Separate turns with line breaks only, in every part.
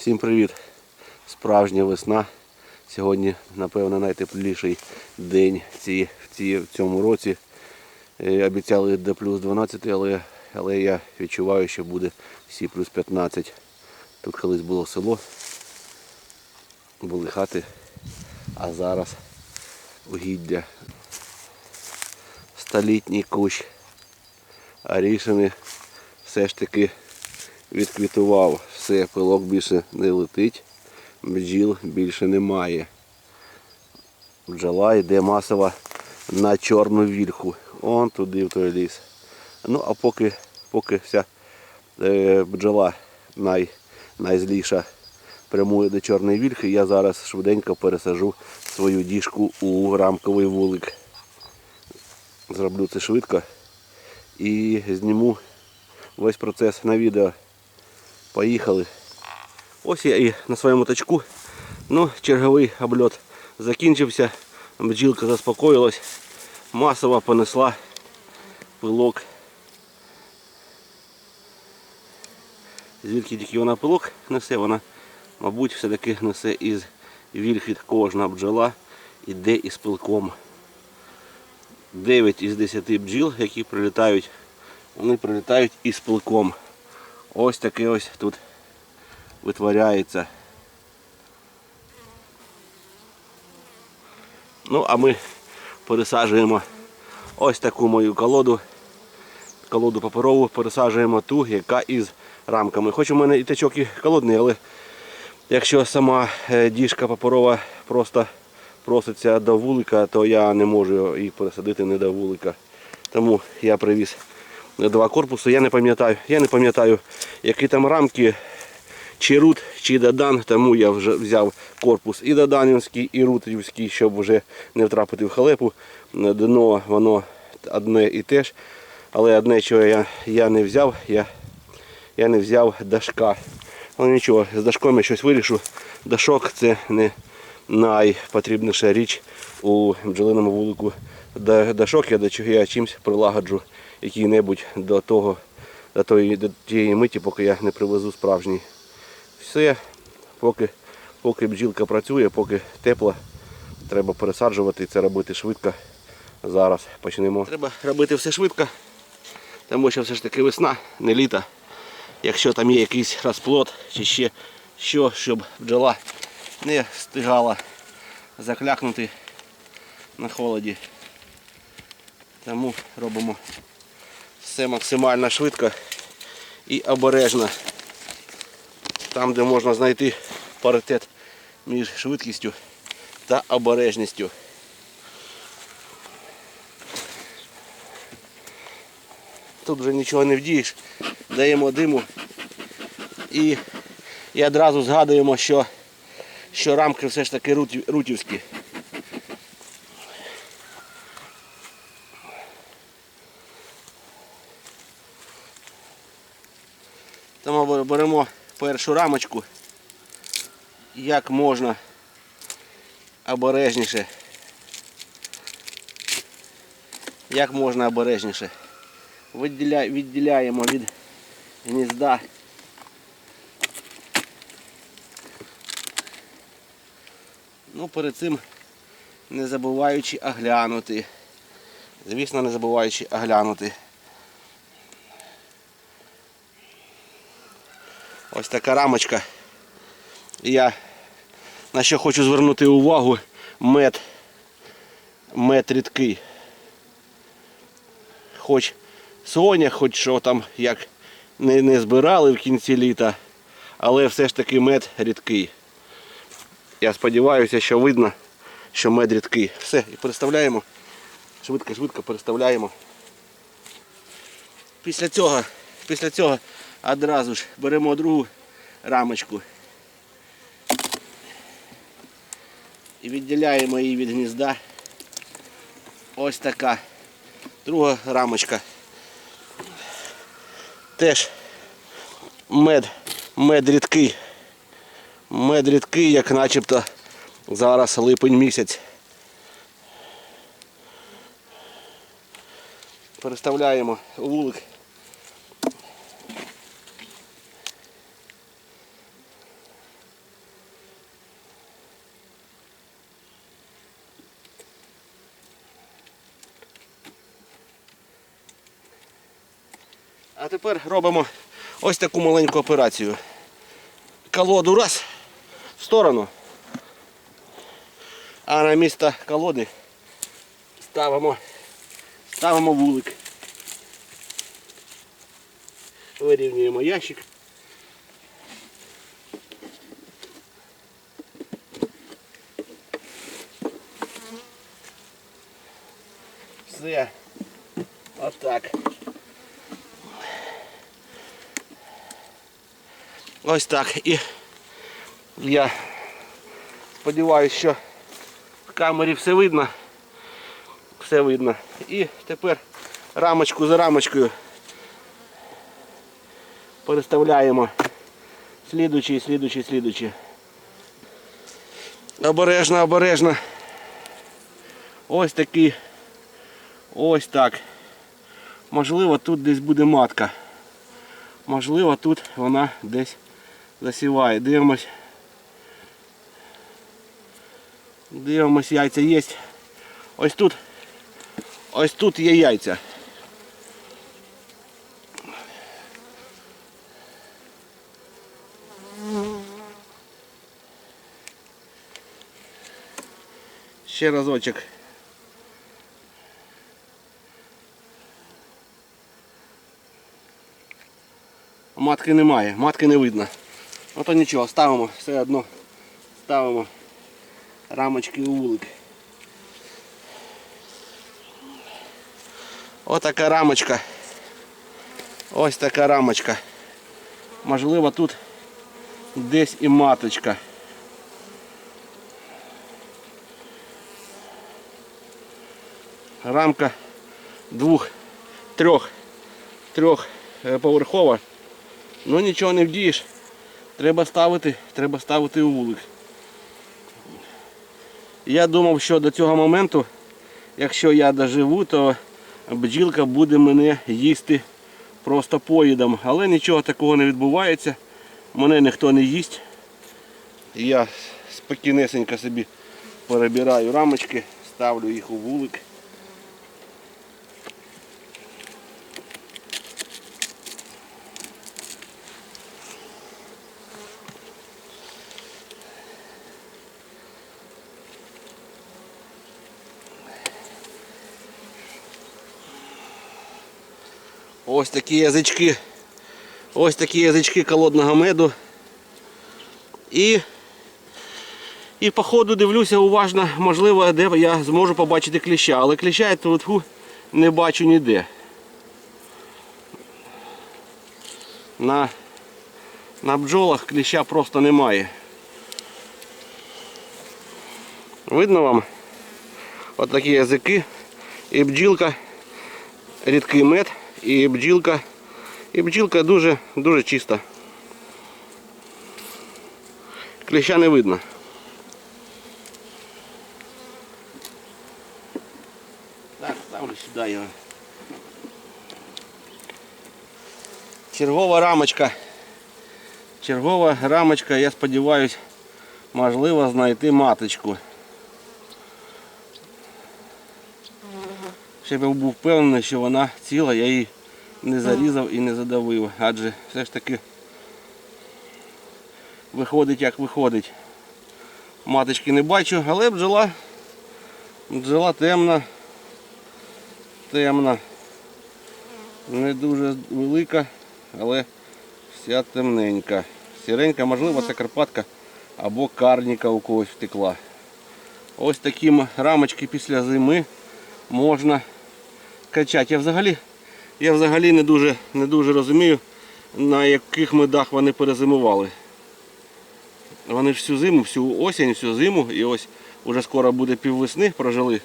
Всім привіт! Справжня весна. Сьогодні, напевно, найтепліший день в, ці, ці, в цьому році. Е, Обіцяли до плюс 12, але, але я відчуваю, що буде всі плюс 15. Тут колись було село, були хати, а зараз угіддя. Столітній кущ. А рішений все ж таки відквітував. Все, пилок більше не летить, бджіл більше немає. Бджола йде масово на чорну вільху. Он туди в той ліс. Ну а поки, поки вся е, бджола най, найзліша прямує до чорної вільхи, я зараз швиденько пересажу свою діжку у рамковий вулик. Зроблю це швидко і зніму весь процес на відео. Поїхали. Ось я і на своєму тачку. Ну, черговий обльот закінчився. Бджілка заспокоїлась, масово понесла пилок. Звідки тільки вона пилок несе, вона, мабуть, все-таки несе із вільхи кожна бджола іде із пилком. 9 із 10 бджіл, які прилітають, вони прилітають із пилком. Ось таке ось тут витворяється. Ну, а ми пересаджуємо ось таку мою колоду. Колоду паперову пересаджуємо ту, яка із рамками. Хоч у мене і тачок і колодний, але якщо сама е, діжка паперова просто проситься до вулика, то я не можу її пересадити не до вулика. Тому я привіз два корпуси. Я не пам'ятаю, я не пам'ятаю, які там рамки, чи рут, чи додан, тому я вже взяв корпус і доданівський, і рутівський, щоб вже не втрапити в халепу. Дно воно одне і те ж. Але одне, що я, я не взяв, я, я не взяв дашка. Але нічого, з дашком я щось вирішу. Дашок це не найпотрібніша річ у бджолиному вулику. Дашок я чого я чимось прилагоджу який-небудь до того, до тої, до тієї миті, поки я не привезу справжній. Все, поки, поки бджілка працює, поки тепло, треба пересаджувати це робити швидко. Зараз почнемо. Треба робити все швидко, тому що все ж таки весна, не літо. Якщо там є якийсь розплод чи ще що, щоб бджола не встигала заклякнути на холоді. Тому робимо все максимально швидко і обережно. Там, де можна знайти паритет між швидкістю та обережністю. Тут вже нічого не вдієш, даємо диму і, і одразу згадуємо, що, що рамки все ж таки рутів- рутівські. Тому бер- беремо першу рамочку як можна обережніше. Як можна обережніше. Відділяємо від гнізда. Ну, перед цим не забуваючи оглянути. Звісно, не забуваючи оглянути. Ось така рамочка. Я на що хочу звернути увагу, мед, мед рідкий. Хоч соня, хоч що там як не, не збирали в кінці літа, але все ж таки мед рідкий. Я сподіваюся, що видно, що мед рідкий. Все, і переставляємо. Швидко-швидко переставляємо. Після цього, після цього одразу ж беремо другу рамочку і відділяємо її від гнізда. Ось така. Друга рамочка. Теж мед, мед рідкий. Мед рідкий, як начебто зараз липень місяць. Переставляємо вулик. А тепер робимо ось таку маленьку операцію. Колоду раз в сторону. А на місто колоди ставимо, ставимо вулик. Вирівнюємо ящик. Все. Отак. Ось так. І я сподіваюся, що в камері все видно. Все видно. І тепер рамочку за рамочкою переставляємо слідучий, слідучий, слідучий. Обережно, обережно. Ось такий. Ось так. Можливо, тут десь буде матка. Можливо, тут вона десь засіває. Дивимось. Дивимось, яйця є. Ось тут. Ось тут є яйця. Ще разочок. Матки немає, матки не видно. Ну то нічого, ставимо все одно. Ставимо рамочки у вулик. Отака рамочка. Ось така рамочка. Можливо тут десь і маточка. Рамка двох, трьох, трьох е, поверхова. Ну нічого не вдієш. Треба ставити, треба ставити вулик. Я думав, що до цього моменту, якщо я доживу, то бджілка буде мене їсти просто поїдом. Але нічого такого не відбувається. Мене ніхто не їсть. Я спокійнесенько собі перебираю рамочки, ставлю їх у вулик. Ось такі язички. Ось такі язички колодного меду. І, і по ходу дивлюся уважно, можливо, де я зможу побачити кліща. Але кліща я тут фу, не бачу ніде. На, на бджолах кліща просто немає. Видно вам? От такі язики. І бджілка, рідкий мед і бджілка. І бджілка дуже дуже чиста. Кліща не видно. Так, ставлю сюди його. Чергова рамочка. Чергова рамочка, я сподіваюся, можливо знайти маточку. Щоб я був впевнений, що вона ціла, я її не зарізав і не задавив. Адже все ж таки виходить як виходить. Маточки не бачу, але бджола, бджола темна, темна. Не дуже велика, але вся темненька. Сіренька, можливо, це Карпатка або карніка у когось втекла. Ось такі рамочки після зими можна качати. Я взагалі, я взагалі не дуже, не дуже розумію, на яких медах вони перезимували. Вони ж всю зиму, всю осінь, всю зиму і ось уже скоро буде піввесни прожили.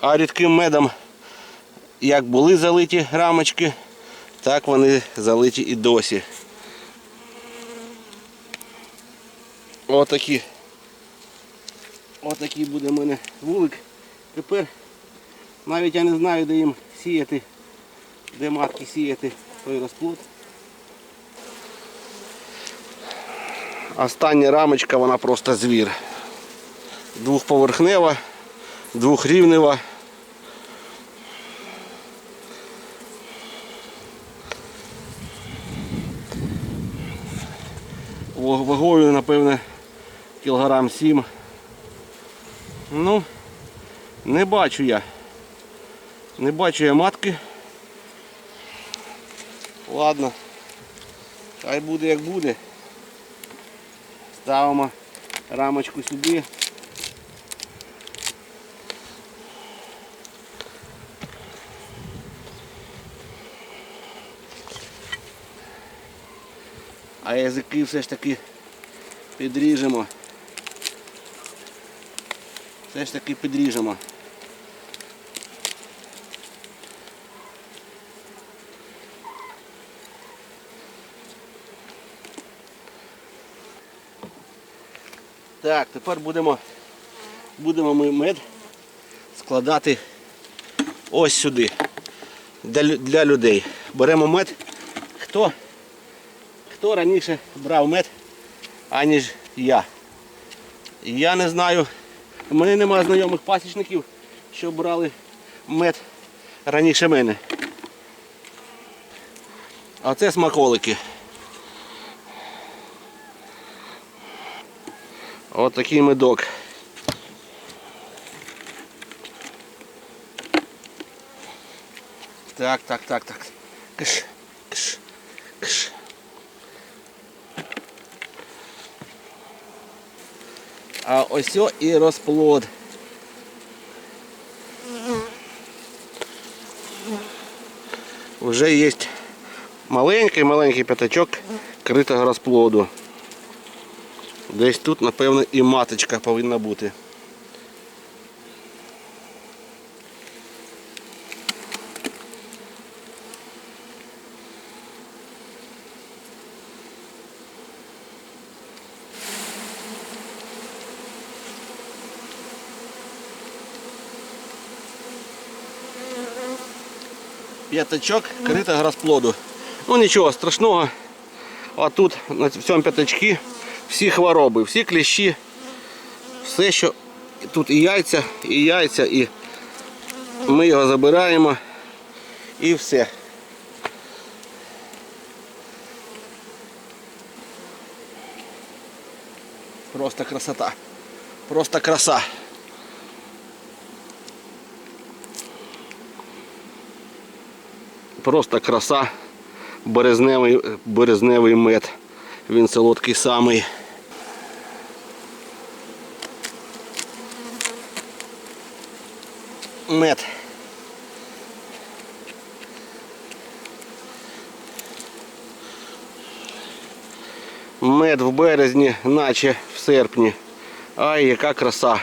А рідким медом, як були залиті рамочки, так вони залиті і досі. Отакі. Отакий буде в мене вулик. Тепер навіть я не знаю, де їм сіяти, де матки сіяти той розплод. Остання рамочка, вона просто звір. Двохповерхнева, двохрівнева. Вагою, напевне, кілограм сім. Ну, не бачу я. Не бачу я матки. Ладно. Хай буде як буде. Ставимо рамочку сюди. А язики все ж таки підріжемо. Все ж таки підріжемо. Так, тепер будемо, будемо ми мед складати ось сюди. Для, для людей. Беремо мед. Хто, хто раніше брав мед, аніж я? Я не знаю. У мене немає знайомих пасічників, що брали мед раніше мене. А це смаколики. От такий медок. Так, так, так, так. Киш, киш, киш. А ось і розплод. Вже є маленький-маленький п'ятачок критого розплоду. Десь тут, напевно, і маточка повинна бути. П'ятачок критого розплоду. Ну нічого страшного. А тут на цьому п'ятачці всі хвороби, всі кліщі, все, що тут і яйця, і яйця, і ми його забираємо і все. Просто красота. Просто краса. Просто краса. Березневий, березневий мед. Він солодкий самий. Мед. Мед в березні, наче в серпні. Ай, яка краса.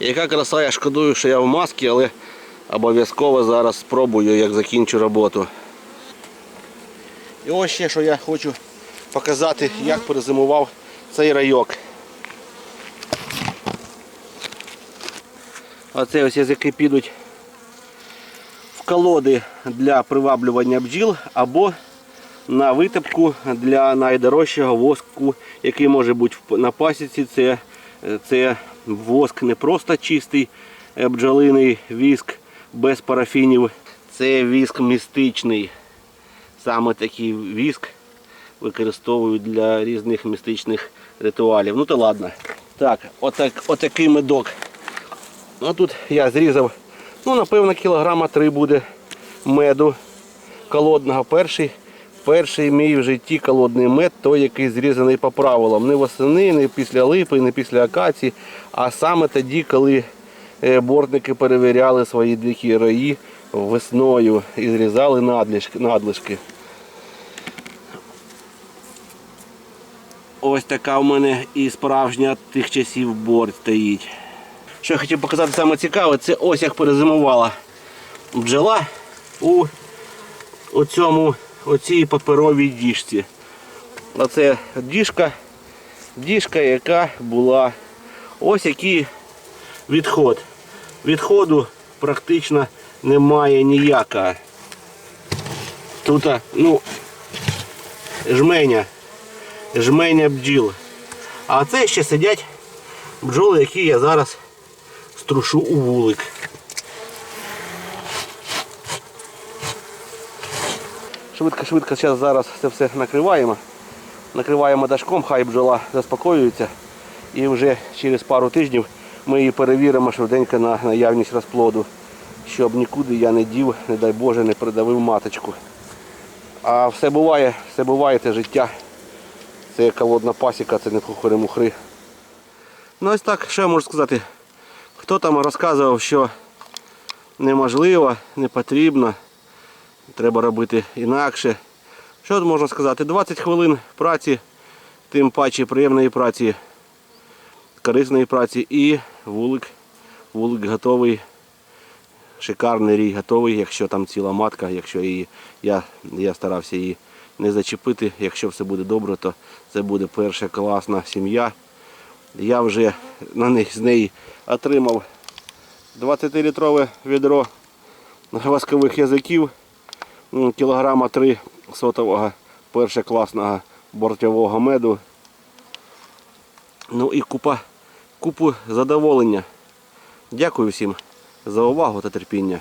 Яка краса, я шкодую, що я в масці, але обов'язково зараз спробую, як закінчу роботу. І ось ще, що я хочу показати, як перезимував цей райок. Оце ось язики підуть в колоди для приваблювання бджіл або на витопку для найдорожчого воску, який може бути на пасіці. Це, це воск не просто чистий е, бджолиний віск без парафінів. Це віск містичний. Саме такий віск використовують для різних містичних ритуалів. Ну то ладно. Так, отак, отакий медок. Ну тут я зрізав, ну напевно, кілограма три буде меду колодного. Перший, перший мій в житті колодний мед, той, який зрізаний по правилам. Не восени, не після липи, не після акації, а саме тоді, коли е, бортники перевіряли свої дикі рої весною і зрізали надлишки. Ось така в мене і справжня тих часів борт стоїть. Що я хотів показати саме цікаве, це ось як перезимувала бджола у оцьому, оцій паперовій діжці. Оце діжка, діжка, яка була ось який відход. Відходу практично немає ніякого. Тут, ну, жменя, жменя бджіл. А це ще сидять бджоли, які я зараз струшу у вулик. Швидко-швидко зараз, зараз це все накриваємо. накриваємо дашком, хай бджола заспокоюється. І вже через пару тижнів ми її перевіримо швиденько на наявність розплоду, щоб нікуди я не дів, не дай Боже, не придавив маточку. А все буває, все буває, це життя. Це колодна пасіка, це не хухари-мухри. Ну ось так, що я можу сказати. Хто там розказував, що неможливо, не потрібно, треба робити інакше. Що тут можна сказати? 20 хвилин праці, тим паче приємної праці, корисної праці і вулик, вулик готовий. Шикарний рій готовий, якщо там ціла матка, якщо її, я, я старався її не зачепити, якщо все буде добре, то це буде перша класна сім'я. Я вже на них, з неї отримав 20-літрове відро воскових язиків, м, кілограма 3 сотового першокласного бортового меду. Ну і купа, купу задоволення. Дякую всім за увагу та терпіння.